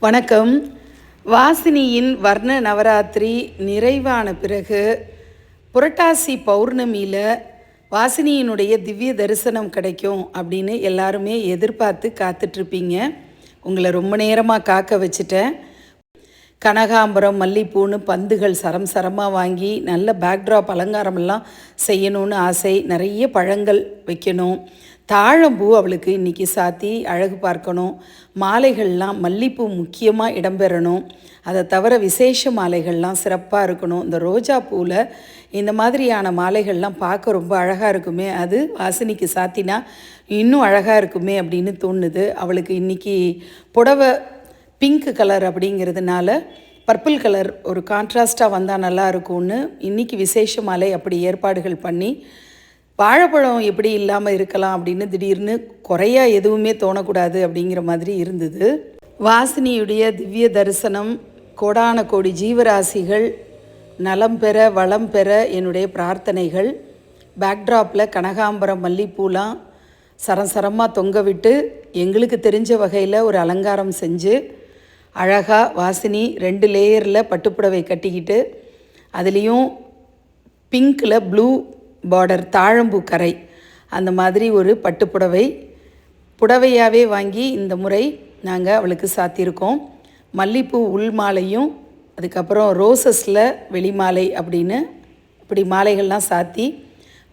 வணக்கம். வாசினியின் வர்ண நவராத்திரி நிறைவான பிறகு புரட்டாசி பௌர்ணமியில் வாசினியினுடைய திவ்ய தரிசனம் கிடைக்கும் அப்படின்னு எல்லாருமே எதிர்பார்த்து காத்துட்ருப்பீங்க. உங்களை ரொம்ப நேரமாக காக்க வச்சுட்டேன். கனகாம்பரம் மல்லிப்பூன்னு பந்துகள் சரம் சரமாக வாங்கி நல்ல பேக்ட்ராப் அலங்காரமெல்லாம் செய்யணும்னு ஆசை. நிறைய பழங்கள் வைக்கணும். தாழம்பூ அவளுக்கு இன்றைக்கி சாத்தி அழகு பார்க்கணும். மாலைகள்லாம் மல்லிப்பூ முக்கியமாக இடம்பெறணும். அதை தவிர விசேஷ மாலைகள்லாம் சிறப்பாக இருக்கணும். இந்த ரோஜா பூவில் இந்த மாதிரியான மாலைகள்லாம் பார்க்க ரொம்ப அழகாக இருக்குமே. அது வாசினிக்கு சாத்தினா இன்னும் அழகாக இருக்குமே அப்படின்னு தோணுது. அவளுக்கு இன்றைக்கி புடவை பிங்க் கலர் அப்படிங்கிறதுனால பர்பிள் கலர் ஒரு கான்ட்ராஸ்ட்டாக வந்தால் நல்லா இருக்கும்னு இன்றைக்கி விசேஷ மாலை அப்படி ஏற்பாடுகள் பண்ணி வாழைப்பழம் எப்படி இல்லாமல் இருக்கலாம் அப்படின்னு திடீர்னு குறையா எதுவுமே தோணக்கூடாது அப்படிங்கிற மாதிரி இருந்தது. வாசினியுடைய திவ்ய தரிசனம் கோடான கோடி ஜீவராசிகள் நலம் பெற வளம் பெற என்னுடைய பிரார்த்தனைகள். பேக்ட்ராப்பில் கனகாம்பரம் மல்லிப்பூலாம் சரசரமாக தொங்க விட்டு எங்களுக்கு தெரிஞ்ச வகையில் ஒரு அலங்காரம் செஞ்சு அழகாக வாசினி ரெண்டு லேயரில் பட்டுப்புடவை கட்டிக்கிட்டு அதுலேயும் பிங்க்கில் ப்ளூ பார்டர் தாழம்பூ கரை. அந்த மாதிரி ஒரு பட்டுப்புடவை புடவையாகவே வாங்கி இந்த முறை நாங்கள் அவளுக்கு சாத்தியிருக்கோம். மல்லிப்பூ உள் மாலையும் அதுக்கப்புறம் ரோசஸில் வெளி மாலை அப்படின்னு இப்படி மாலைகள்லாம் சாத்தி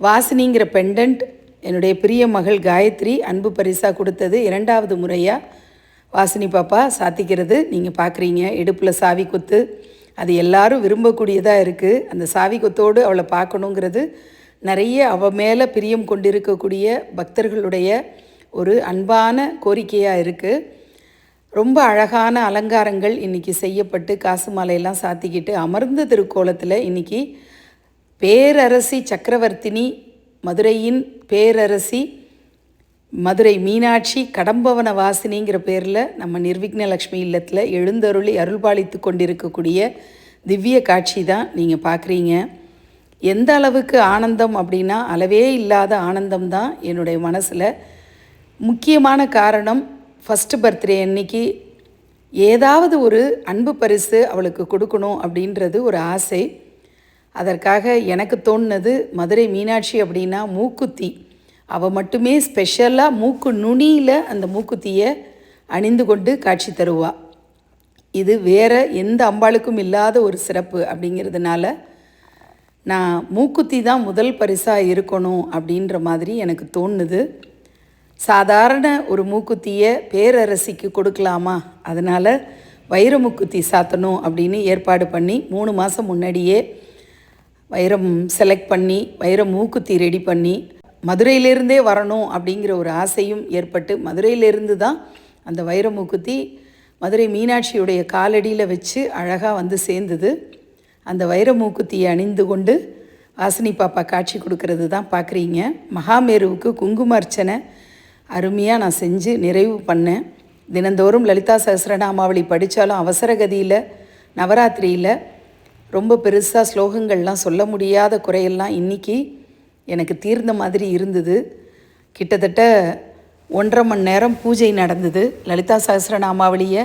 வாசினிங்கிற பெண்டன்ட் என்னுடைய பிரிய மகள் காயத்ரி அன்பு பரிசாக கொடுத்தது இரண்டாவது முறையாக வாசினி பாப்பா சாத்திக்கிறது. நீங்கள் பார்க்குறீங்க இடுப்பில் சாவி கொத்து. அது எல்லாரும் விரும்பக்கூடியதாக இருக்குது அந்த சாவி கொத்தோடு அவளை பார்க்கணுங்கிறது நிறைய அவ மேலே பிரியம் கொண்டிருக்கக்கூடிய பக்தர்களுடைய ஒரு அன்பான கோரிக்கையாக இருக்குது ரொம்ப அழகான அலங்காரங்கள் இன்றைக்கி செய்யப்பட்டு காசு மாலையெல்லாம் சாத்திக்கிட்டு அமர்ந்த திருக்கோலத்தில் இன்றைக்கி பேரரசி சக்கரவர்த்தினி மதுரையின் பேரரசி மதுரை மீனாட்சி கடம்பவன வாசினிங்கிற பேரில் நம்ம நிர்விக்னலக்ஷ்மி இல்லத்தில் எழுந்தருளி அருள்பாலித்து கொண்டிருக்கக்கூடிய திவ்ய காட்சி தான் நீங்கள் பார்க்குறீங்க எந்த அளவுக்கு ஆனந்தம் அப்படின்னா அளவே இல்லாத ஆனந்தம் தான் என்னுடைய மனசில். முக்கியமான காரணம் ஃபஸ்ட்டு பர்த்டே அன்னைக்கு ஏதாவது ஒரு அன்பு பரிசு அவளுக்கு கொடுக்கணும் அப்படின்றது ஒரு ஆசை. அதற்காக எனக்கு தோணுனது மதுரை மீனாட்சி அப்படின்னா மூக்குத்தி. அவள் மட்டுமே ஸ்பெஷலாக மூக்கு நுனியில் அந்த மூக்குத்தியை அணிந்து கொண்டு காட்சி தருவாள் இது வேறு எந்த அம்பாளுக்கும் இல்லாத ஒரு சிறப்பு அப்படிங்கிறதுனால நான் மூக்குத்தி தான் முதல் பரிசாக இருக்கணும் அப்படின்ற மாதிரி எனக்கு தோணுது. சாதாரண ஒரு மூக்குத்தியை பேரரசிக்கு கொடுக்கலாமா? அதனால் வைர மூக்குத்தி சாத்தணும் அப்படின்னு ஏற்பாடு பண்ணி மூணு மாதம் முன்னாடியே வைரம் செலக்ட் பண்ணி வைர மூக்குத்தி ரெடி பண்ணி மதுரையிலேருந்தே வரணும் அப்படிங்கிற ஒரு ஆசையும் ஏற்பட்டு மதுரையிலேருந்து தான் அந்த வைர மூக்குத்தி மதுரை மீனாட்சியுடைய காலடியில் வச்சு அழகாக வந்து சேர்ந்தது. அந்த வைர மூக்குத்தியை அணிந்து கொண்டு வாசினி பாப்பா காட்சி கொடுக்கறது தான் பார்க்குறீங்க. மகாமேருவுக்கு குங்கும அர்ச்சனை அருமையாக நான் செஞ்சு நிறைவு பண்ணேன். தினந்தோறும் லலிதா சஹசிரநாமாவளி படித்தாலும் அவசரகதியில் நவராத்திரியில் ரொம்ப பெருசாக ஸ்லோகங்கள்லாம் சொல்ல முடியாத குறையெல்லாம் இன்றைக்கி எனக்கு தீர்ந்த மாதிரி இருந்தது. கிட்டத்தட்ட ஒன்றரை மணி நேரம் பூஜை நடந்தது. லலிதா சஹஸ்ரநாமாவளியை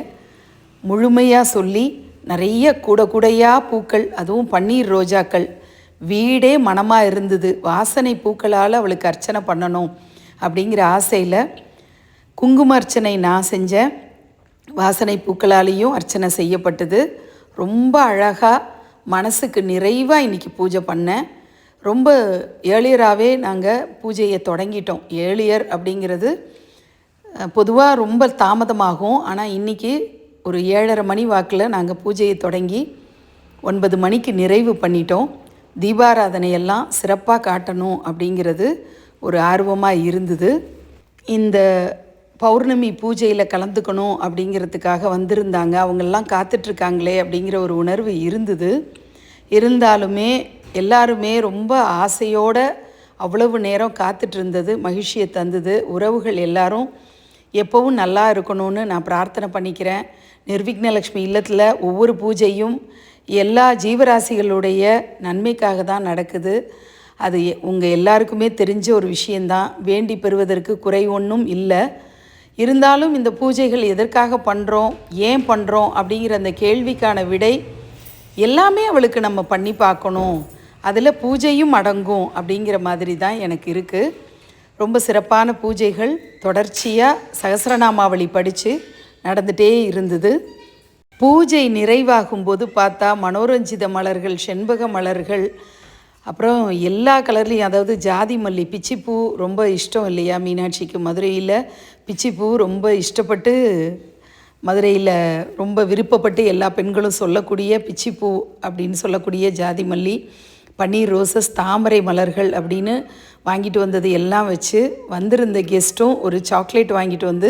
முழுமையாக சொல்லி நிறைய கூட கூடையாக பூக்கள் அதுவும் பன்னீர் ரோஜாக்கள். வீடே மனமாக இருந்தது. வாசனை பூக்களால் அவளுக்கு அர்ச்சனை பண்ணணும் அப்படிங்கிற ஆசையில் குங்கும அர்ச்சனை நான் செஞ்சேன் வாசனை பூக்களாலேயும் அர்ச்சனை செய்யப்பட்டது. ரொம்ப அழகாக மனசுக்கு நிறைவாக இன்றைக்கி பூஜை பண்ணேன் ரொம்ப ஏழியராகவே நாங்கள் பூஜையை தொடங்கிட்டோம். ஏழியர் அப்படிங்கிறது பொதுவாக ரொம்ப தாமதமாகும். ஆனால் இன்றைக்கி ஒரு ஏழரை மணி வாக்கில் நாங்கள் பூஜையை தொடங்கி ஒன்பது மணிக்கு நிறைவு பண்ணிட்டோம். தீபாராதனையெல்லாம் சிறப்பாக காட்டணும் அப்படிங்கிறது ஒரு ஆர்வமாக இருந்தது. இந்த பௌர்ணமி பூஜையில் கலந்துக்கணும் அப்படிங்கிறதுக்காக வந்திருந்தாங்க. அவங்கெல்லாம் காத்துட்ருக்காங்களே அப்படிங்கிற ஒரு உணர்வு இருந்தது. இருந்தாலுமே எல்லாருமே ரொம்ப ஆசையோடு அவ்வளவு நேரம் காத்துட்டு இருந்தது மகிழ்ச்சியை தந்தது. உறவுகள் எல்லாரும் எப்போவும் நல்லா இருக்கணும்னு நான் பிரார்த்தனை பண்ணிக்கிறேன். நிர்விக்னலக்ஷ்மி இல்லத்தில் ஒவ்வொரு பூஜையும் எல்லா ஜீவராசிகளுடைய நன்மைக்காக தான் நடக்குது. அது உங்கள் எல்லாருக்குமே தெரிஞ்ச ஒரு விஷயந்தான் வேண்டி பெறுவதற்கு குறை ஒன்றும் இல்லை. இருந்தாலும் இந்த பூஜைகள் எதற்காக பண்ணுறோம் ஏன் பண்ணுறோம் அப்படிங்கிற அந்த கேள்விக்கான விடை எல்லாமே அவளுக்கு நம்ம பண்ணி பார்க்கணும். அதில் பூஜையும் அடங்கும் அப்படிங்கிற மாதிரி தான் எனக்கு இருக்குது ரொம்ப சிறப்பான பூஜைகள் தொடர்ச்சியாக சகசரநாமாவளி படித்து நடந்துகிட்டே இருந்தது. பூஜை நிறைவாகும் போது பார்த்தா மனோரஞ்சித மலர்கள் செண்பக மலர்கள் அப்புறம் எல்லா கலர்லேயும் அதாவது ஜாதி மல்லி பிச்சிப்பூ ரொம்ப இஷ்டம் இல்லையா மீனாட்சிக்கு? மதுரையில் பிச்சிப்பூ ரொம்ப இஷ்டப்பட்டு மதுரையில் ரொம்ப விருப்பப்பட்டு எல்லா பெண்களும் சொல்லக்கூடிய பிச்சிப்பூ அப்படின்னு சொல்லக்கூடிய ஜாதி மல்லி. பன்னீர் ரோசஸ் தாமரை மலர்கள் அப்படின்னு வாங்கிட்டு வந்தது எல்லாம் வச்சு வந்திருந்த கெஸ்ட்டும் ஒரு சாக்லேட் வாங்கிட்டு வந்து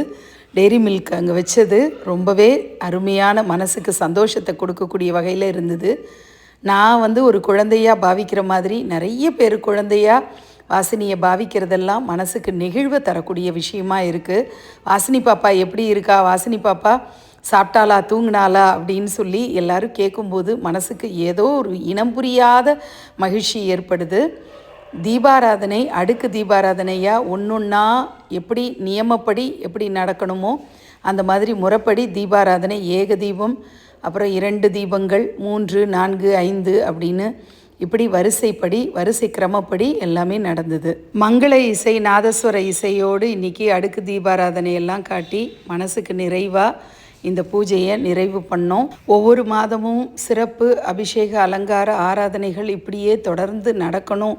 டெய்ரி மில்க் அங்கே வச்சது. ரொம்பவே அருமையான மனசுக்கு சந்தோஷத்தை கொடுக்கக்கூடிய வகையில் இருந்தது. நான் வந்து ஒரு குழந்தையாக பாவிக்கிற மாதிரி நிறைய பேர் குழந்தையாக வாசினியை பாவிக்கிறதெல்லாம் மனசுக்கு நெகிழ்வை தரக்கூடிய விஷயமா இருக்குது வாசினி பாப்பா எப்படி இருக்கா? வாசினி பாப்பா சாப்பிட்டாளா தூங்கினாளா அப்படின்னு சொல்லி எல்லாரும் கேட்கும்போது மனசுக்கு ஏதோ ஒரு இனம் புரியாத மகிழ்ச்சி ஏற்படுது. தீபாராதனை அடுக்கு தீபாராதனையாக ஒன்றுன்னா எப்படி நியமப்படி எப்படி நடக்கணுமோ அந்த மாதிரி முறைப்படி தீபாராதனை ஏக தீபம் அப்புறம் இரண்டு தீபங்கள் மூன்று நான்கு ஐந்து அப்படின்னு இப்படி வரிசைப்படி வரிசை கிரமப்படி எல்லாமே நடந்தது. மங்கள இசை நாதஸ்வர இசையோடு இன்றைக்கி அடுக்கு தீபாராதனையெல்லாம் காட்டி மனசுக்கு நிறைவாக இந்த பூஜையை நிறைவு பண்ணோம். ஒவ்வொரு மாதமும் சிறப்பு அபிஷேக அலங்கார ஆராதனைகள் இப்படியே தொடர்ந்து நடக்கணும்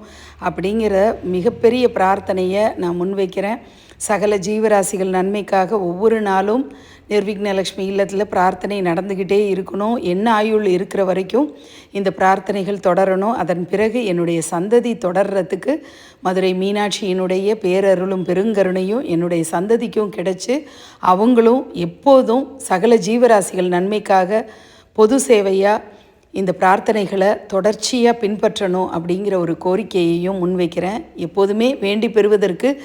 அப்படிங்கிற மிகப்பெரிய பிரார்த்தனையை நான் முன்வைக்கிறேன். சகல ஜீவராசிகள் நன்மைக்காக ஒவ்வொரு நாளும் நிர்விக்னலக்ஷ்மி இல்லத்தில் பிரார்த்தனை நடந்துக்கிட்டே இருக்கணும். என்ன ஆயுள் இருக்கிற வரைக்கும் இந்த பிரார்த்தனைகள் தொடரணும். அதன் பிறகு என்னுடைய சந்ததி தொடர்றதுக்கு மதுரை மீனாட்சியினுடைய பேரருளும் பெருங்கருணையும் என்னுடைய சந்ததிக்கும் கிடைச்சி அவங்களும் எப்போதும் சகல ஜீவராசிகள் நன்மைக்காக பொது சேவையாக இந்த பிரார்த்தனைகளை தொடர்ச்சியாக பின்பற்றணும் அப்படிங்கிற ஒரு கோரிக்கையையும் முன்வைக்கிறேன். எப்போதுமே வேண்டி பெறுவதற்கு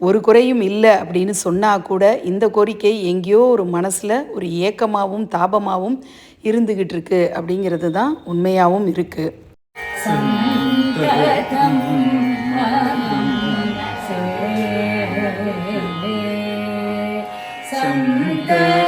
ஒரு குறையும் இல்லை அப்படின்னு சொன்னால் கூட இந்த கோரிக்கை எங்கேயோ ஒரு மனசில் ஒரு ஏக்கமாகவும் தாபமாகவும் இருந்துக்கிட்டு இருக்கு அப்படிங்கிறது தான் உண்மையாகவும் இருக்குது சந்ததம்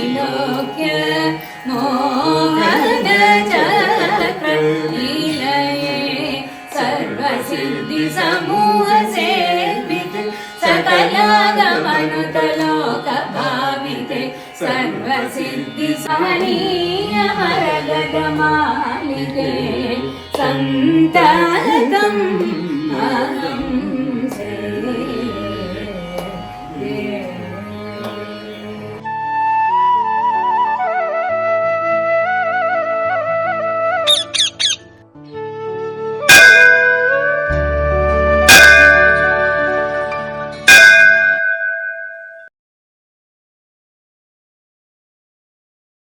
सकलागमनुतलोकभाविते सर्वसिद्धिसमनीयमरगदमालिके सन्ततम् अहम्